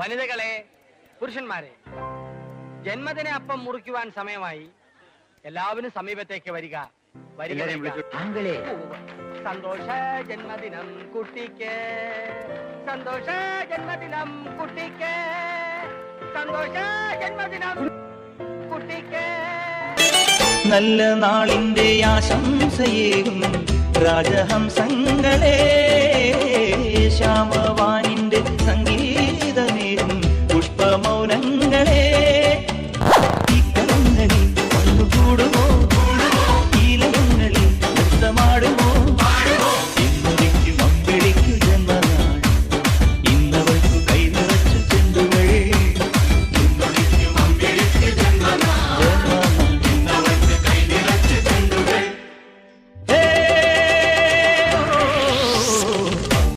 വനിതകളെ പുരുഷന്മാരെ ജന്മദിന അപ്പം മുറിക്കുവാൻ സമയമായി എല്ലാവരും സമീപത്തേക്ക് വരിക. വരിക, സന്തോഷ ജന്മദിനം കുട്ടിക്ക്. സന്തോഷ ജന്മദിനം കുട്ടിക്ക്. സന്തോഷ ജന്മദിനം കുട്ടിക്ക്. നല്ല നാളിന്റെ ആശംസയേകും രാജഹംസങ്ങളെ